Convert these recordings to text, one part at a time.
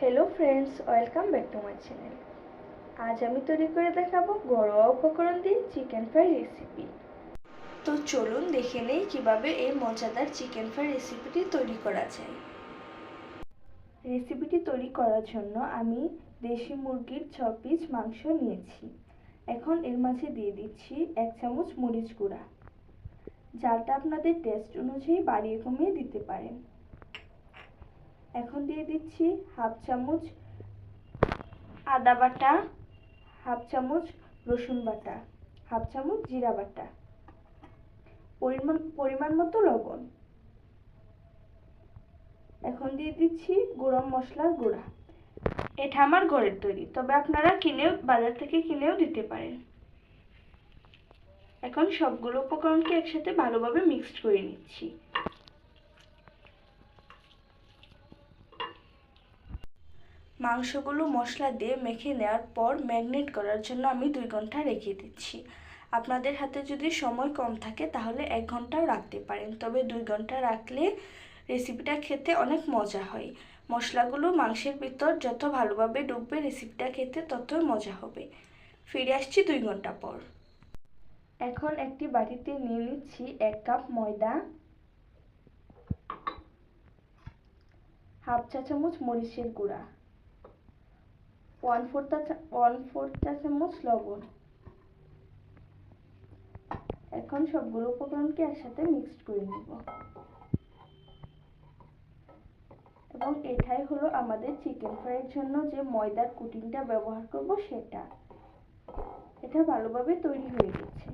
Hello friends welcome back to my channel আজ আমি তৈরি করে দেখাবো ঘরোয়া উপকরণ দিয়ে চিকেন ফ্রাই রেসিপি তো চলুন দেখে নেই কীভাবে এই মজাদার চিকেন ফ্রাই রেসিপিটি তৈরি করা যায়। রেসিপিটি তৈরি করার জন্য আমি দেশি মুরগির ছ পিস মাংস নিয়েছি। এখন এর মাঝে দিয়ে দিচ্ছি এক চামচ মরিচ গুঁড়া। জালটা আপনাদের টেস্ট অনুযায়ী বাড়িয়ে কমিয়ে দিতে পারেন। এখন দিয়ে দিচ্ছি হাফ চামচ আদা বাটা, হাফ চামচ রসুন বাটা, হাফ চামচ জিরা বাটা। পরিমাণ পরিমাণ মতো লবণ। এখন দিয়ে দিচ্ছি গরম মশলার গুঁড়া। এটা আমার ঘরের তৈরি, তবে আপনারা কিনেও, বাজার থেকে কিনেও দিতে পারেন। এখন সবগুলো উপকরণকে একসাথে ভালোভাবে মিক্সড করে নিচ্ছি। মাংসগুলো মশলা দিয়ে মেখে নেওয়ার পর ম্যাগনেট করার জন্য আমি দুই ঘণ্টা রেখে দিচ্ছি। আপনাদের হাতে যদি সময় কম থাকে তাহলে এক ঘন্টাও রাখতে পারেন। তবে দুই ঘণ্টা রাখলে রেসিপিটা খেতে অনেক মজা হয়। মশলাগুলো মাংসের ভিতর যত ভালোভাবে ডুববে রেসিপিটা খেতে ততই মজা হবে। ফিরে আসছি দুই ঘণ্টা পর। এখন একটি বাটিতে নিয়ে নিচ্ছি এক কাপ ময়দা, হাফ চা চামচ মরিচের গুঁড়া। ওয়ান ফোর্থ ওয়ান ফোর্থ চা চামচ লবণ। এখন সবগুলো উপকরণকে একসাথে মিক্সড করে নেব। এবং এটাই হলো আমাদের চিকেন ফ্রাইয়ের জন্য যে ময়দার কুটিংটা ব্যবহার করব সেটা। এটা ভালোভাবে তৈরি হয়ে গেছে।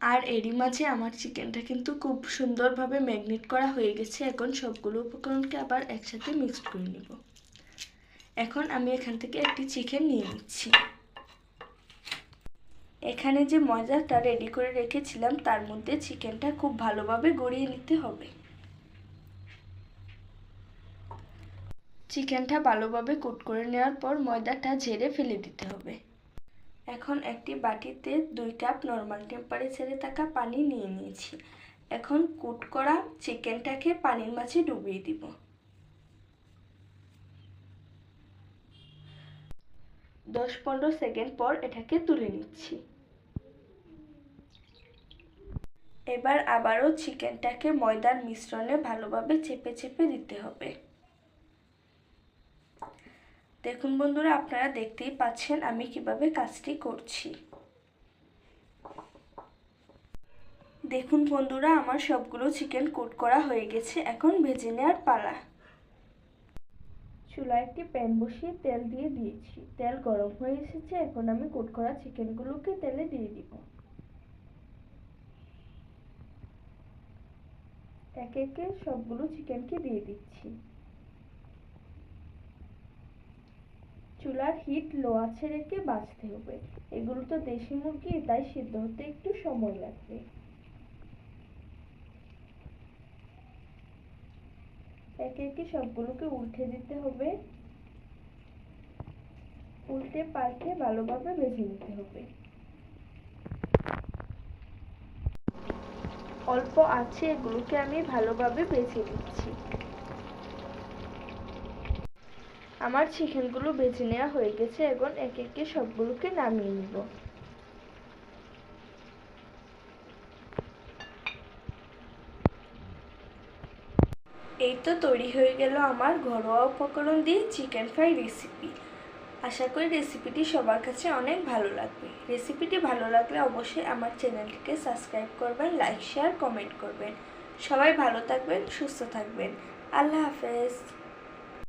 আর এরই মাঝে আমার চিকেনটা কিন্তু খুব সুন্দরভাবে ম্যাগনেট করা হয়ে গেছে। এখন সবগুলো উপকরণকে আবার একসাথে মিক্সড করে নেব। এখন আমি এখান থেকে একটি চিকেন নিয়ে নিচ্ছি। এখানে যে ময়দাটা রেডি করে রেখেছিলাম, তার মধ্যে চিকেনটা খুব ভালোভাবে গড়িয়ে নিতে হবে। চিকেনটা ভালোভাবে কুট করে নেওয়ার পর ময়দাটা ঝেড়ে ফেলে দিতে হবে। এখন একটি বাটিতে দুই কাপ নর্মাল টেম্পারেচারে থাকা পানি নিয়ে নিয়েছি। এখন কুট করা চিকেনটাকে পানির মাঝে ডুবিয়ে দিব। দশ পনেরো সেকেন্ড পর এটাকে তুলে নিচ্ছি। এবার আবারও চিকেনটাকে ময়দার মিশ্রণে ভালোভাবে চেপে চেপে দিতে হবে। দেখুন বন্ধুরা, আপনারা দেখতেই পাচ্ছেন আমি কীভাবে কাজটি করছি। দেখুন বন্ধুরা, আমার সবগুলো চিকেন কোট করা হয়ে গেছে, এখন ভেজে নেওয়ার পালা। চুলায় একটি প্যান বসিয়ে তেল দিয়ে দিয়েছি। তেল গরম হয়ে এসেছে, এখন আমি কোট করা চিকেনগুলোকে তেলে দিয়ে দিব। একে একে সবগুলো চিকেনকে দিয়ে দিচ্ছি। চুলার হিট লো আছে রেখে বাঁচতে হবে। এগুলো তো দেশি মুরগি, তাই সিদ্ধ হতে একটু সময় লাগবে। একে একে সবগুলোকে উল্টে দিতে হবে। উল্টে পাল্টে ভালোভাবে ভেজে নিতে হবে। অল্প আছে, এগুলোকে আমি ভালোভাবে ভেজে নিচ্ছি। আমার চিকেনগুলো বেছে নেওয়া হয়ে গেছে, এখন এক একে সবগুলোকে নামিয়ে নিব। এই তো তৈরি হয়ে গেল আমার ঘরোয়া উপকরণ দিয়ে চিকেন ফ্রাই রেসিপি আশা করি রেসিপিটি সবার কাছে অনেক ভালো লাগবে। রেসিপিটি ভালো লাগলে অবশ্যই আমার চ্যানেলটিকে সাবস্ক্রাইব করবেন লাইক শেয়ার কমেন্ট করবেন। সবাই ভালো থাকবেন, সুস্থ থাকবেন। আল্লাহ হাফেজ।